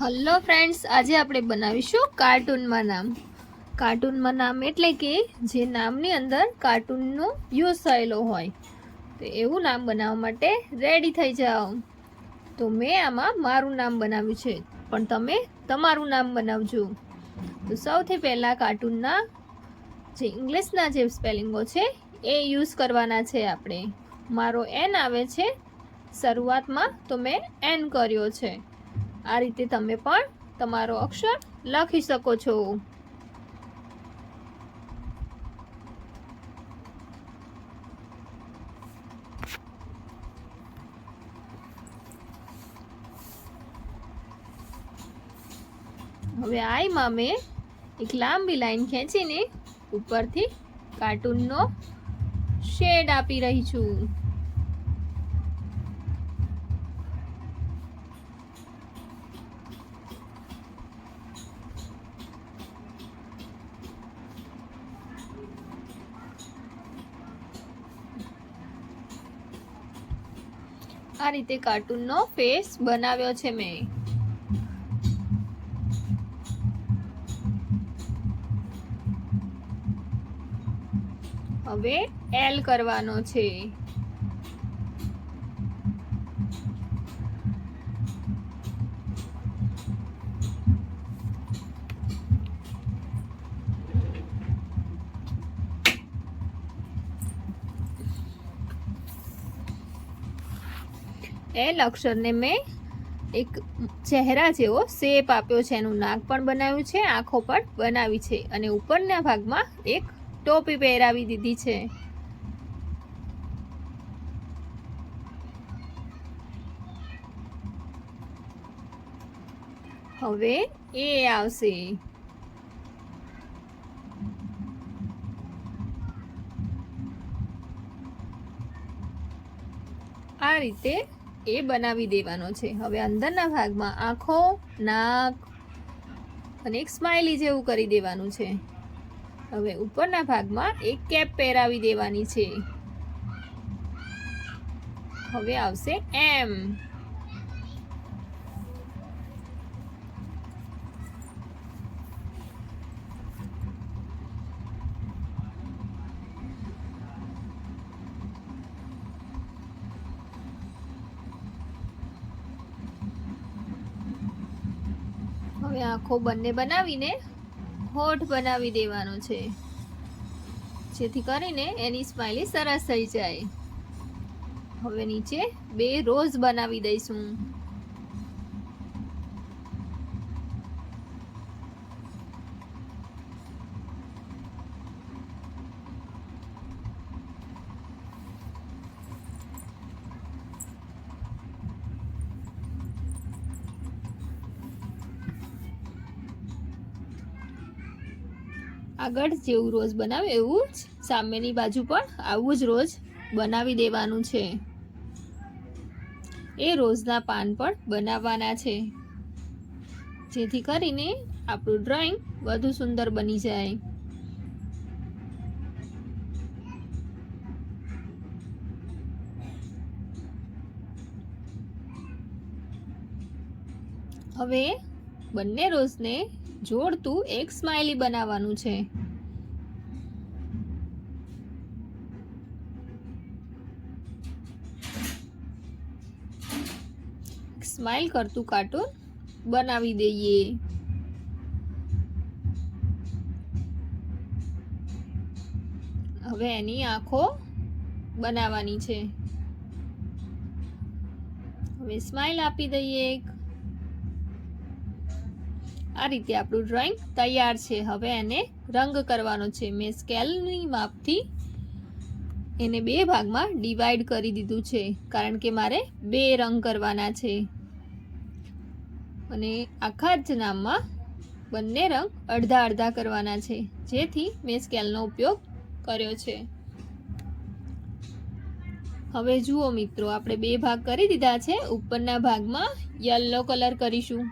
Hello friends આજે આપણે બનાવીશું કાર્ટૂનમાં નામ. કાર્ટૂનમાં નામ એટલે કે જે નામની અંદર કાર્ટૂનનો યુઝ થયેલો હોય. તો એવું નામ બનાવવા માટે રેડી થઈ જાઓ. તો મેં આમાં મારું નામ બનાવ્યું છે. પણ તમે તમારું નામ બનાવજો. તો સૌથી પહેલાં કાર્ટૂનના જે ઇંગ્લિશના જે સ્પેલિંગો છે, એ યુઝ કરવાના છે આપણે. મારો એન આવે છે. શરૂઆતમાં તો મેં એન કર્યો છે. આ રીતે તમે પણ તમારો અક્ષર લખી શકો છો. હવે આઈમાં મેં એક લાંબી લાઈન ખેંચીને ઉપરથી કાર્ટૂનનો શેડ આપી રહી છું. આ રીતે કાર્ટૂનનો ફેસ બનાવ્યો છે મેં. હવે એલ કરવાનો છે. એલ અક્ષરને મેં એક ચહેરા જેવો શેપ આપ્યો છે. એનું નાક પણ બનાવ્યું છે, આંખો પણ બનાવી છે અને ઉપરના ભાગમાં એક ટોપી પહેરાવી દીધી છે. હવે એ આવશે. આ રીતે એ બનાવી દેવાનો છે. હવે અંદરના ભાગમાં આંખો, નાક અને એક સ્માઇલી જેવું કરી દેવાનું છે. હવે ઉપરના ભાગમાં એક કેપ પહેરાવી દેવાની છે. હવે આવશે એમ હવે આંખો બંને બનાવીને હોઠ બનાવી દેવાનો છે. જેથી કરીને એની સ્માઇલી સરસ થઈ જાય. હવે નીચે બે રોઝ બનાવી દઈશું. આગળ જેવું રોજ બનાવે એવું જ સામેની બાજુ પણ આવું જ રોજ બનાવી દેવાનું છે. એ રોજના પાન પણ બનાવવાના છે. જેથી કરીને આપણું ડ્રોઈંગ વધુ સુંદર બની જાય. હવે બંને રોઝને જોડતું એક સ્માઇલી બનાવવાનું છે. સ્માઇલ કરતું કાર્ટૂન બનાવી દઈએ. હવે એની આંખો બનાવવાની છે. હવે સ્માઇલ આપી દઈએ એક. આ રીતે આપણું ડ્રોઈંગ તૈયાર છે. હવે એને રંગ કરવાનો છે. મેં સ્કેલની માપથી એને બે ભાગમાં ડિવાઈડ કરી દીધું છે. કારણ કે મારે બે રંગ કરવાના છે. અને આખા જ નામમાં બંને રંગ અડધા અડધા કરવાના છે. જેથી મેં સ્કેલનો ઉપયોગ કર્યો છે. હવે જુઓ મિત્રો, આપણે બે ભાગ કરી દીધા છે. ઉપરના ભાગમાં યલો કલર કરીશું.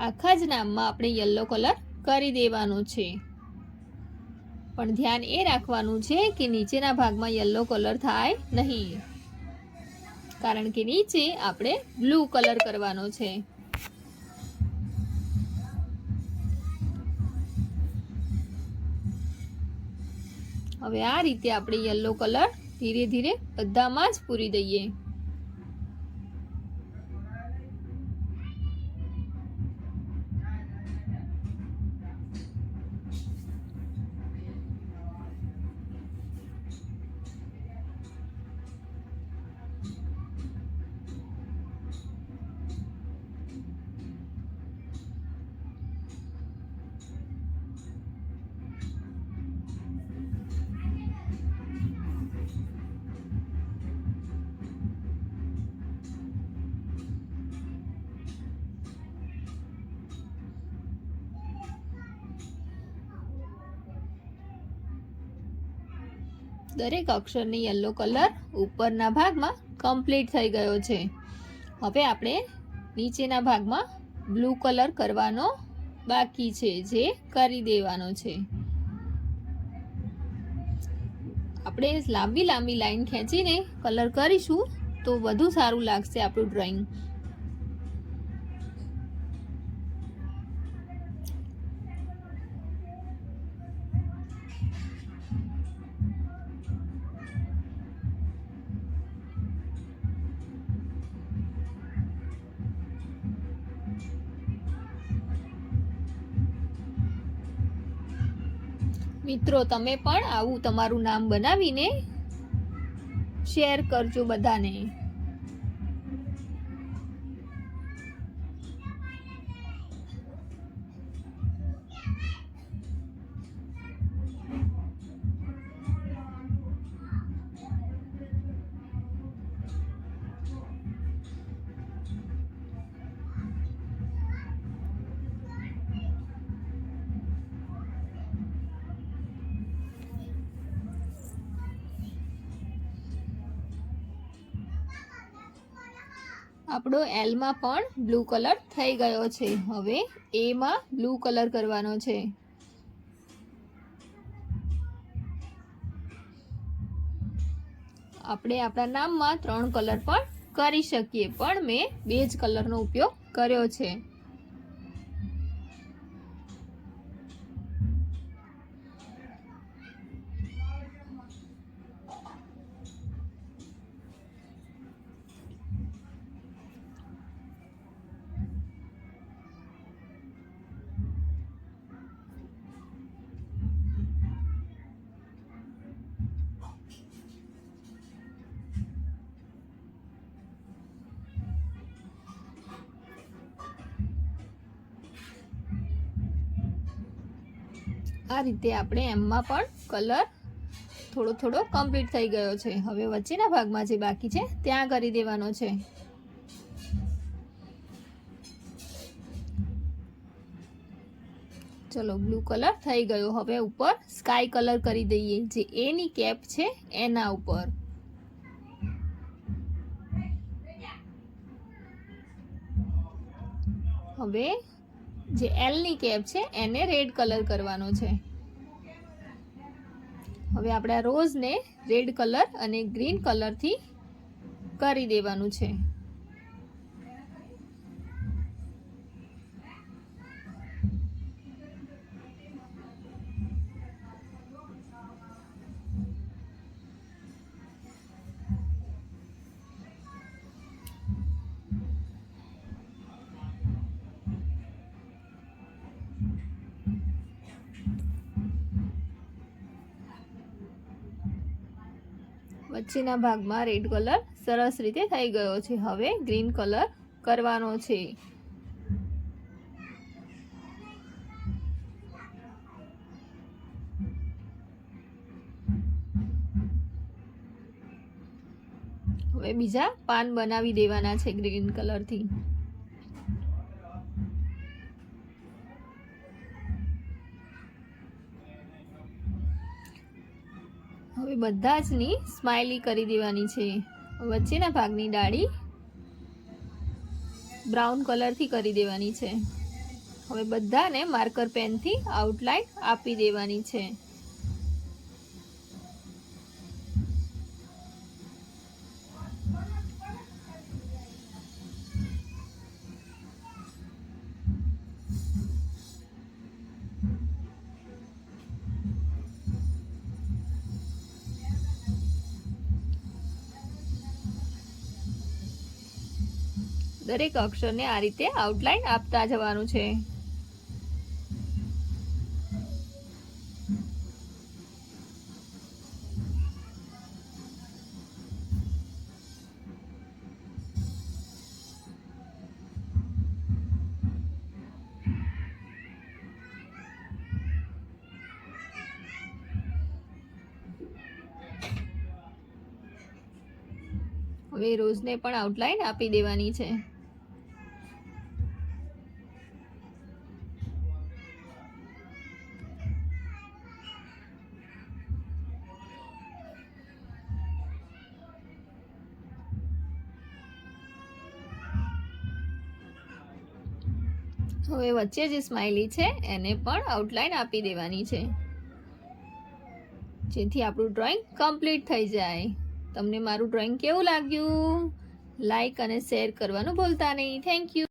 આખા જ નામમાં આપણે યલો કલર કરી દેવાનો છે. પણ ધ્યાન એ રાખવાનું છે કે નીચેના ભાગમાં યલો કલર થાય નહીં. કારણ કે નીચે આપણે બ્લુ કલર કરવાનો છે. હવે આ રીતે આપણે યલો કલર ધીરે ધીરે બધામાં જ પૂરી દઈએ. દરેક અક્ષરની યલો કલર ઉપરના ભાગમાં કમ્પ્લીટ થઈ ગયો છે. હવે આપણે નીચેના ભાગમાં બ્લુ કલર કરવાનો બાકી છે, જે કરી દેવાનો છે. આપણે લાંબી લાંબી લાઈન ખેંચીને કલર કરીશું તો વધુ સારું લાગશે આપણું ડ્રોઈંગ મિત્રો તમે પણ આવું તમારું નામ બનાવીને શેર કરજો બધાને. આપણો એલમાં પણ બ્લુ કલર થઈ ગયો છે. હવે એમાં બ્લુ કલર કરવાનો છે. આપણે આપણા નામમાં ત્રણ કલર પણ કરી શકીએ. પણ મેં બે જ કલરનો ઉપયોગ કર્યો છે. આ રીતે આપણે એમમાં પણ કલર થોડો થોડો કમ્પ્લીટ થઈ ગયો છે. હવે વચ્ચેના ભાગમાં જે બાકી છે, ત્યાં કરી દેવાનો છે. ચલો બ્લુ કલર થઈ ગયો. હવે ઉપર સ્કાય કલર કરી દઈએ, જે એની કેપ છે, એના ઉપર. હવે જે એલની કેપ છે, એને રેડ કલર કરવાનો છે. હવે આપણે આ રોઝને રેડ કલર અને ગ્રીન કલરથી કરી દેવાનું છે. વચ્ચેના ભાગમાં રેડ કલર સરસ રીતે થઈ ગયો છે. હવે ગ્રીન કલર કરવાનો છે. હવે બીજા પાન બનાવી દેવાના છે ગ્રીન કલરથી. હવે બધા જની સ્માઇલી કરી દેવાની છે. વચ્ચેના ભાગની ડાળી બ્રાઉન કલરથી કરી દેવાની છે. હવે બધાને માર્કર પેનથી આઉટલાઇન આપી દેવાની છે. દરેક અક્ષરને આ રીતે આઉટલાઈન આપતા જવાનું છે. હવે રોઝને પણ આઉટલાઈન આપી દેવાની છે. હવે વચ્ચે જે સ્માઇલી છે, એને પણ આઉટલાઈન આપી દેવાની છે. જેથી આપણું ડ્રોઈંગ કમ્પ્લીટ થઈ જાય. તમને મારું ડ્રોઈંગ કેવું લાગ્યું? લાઈક અને શેર કરવાનું ભૂલતા નહીં. Thank you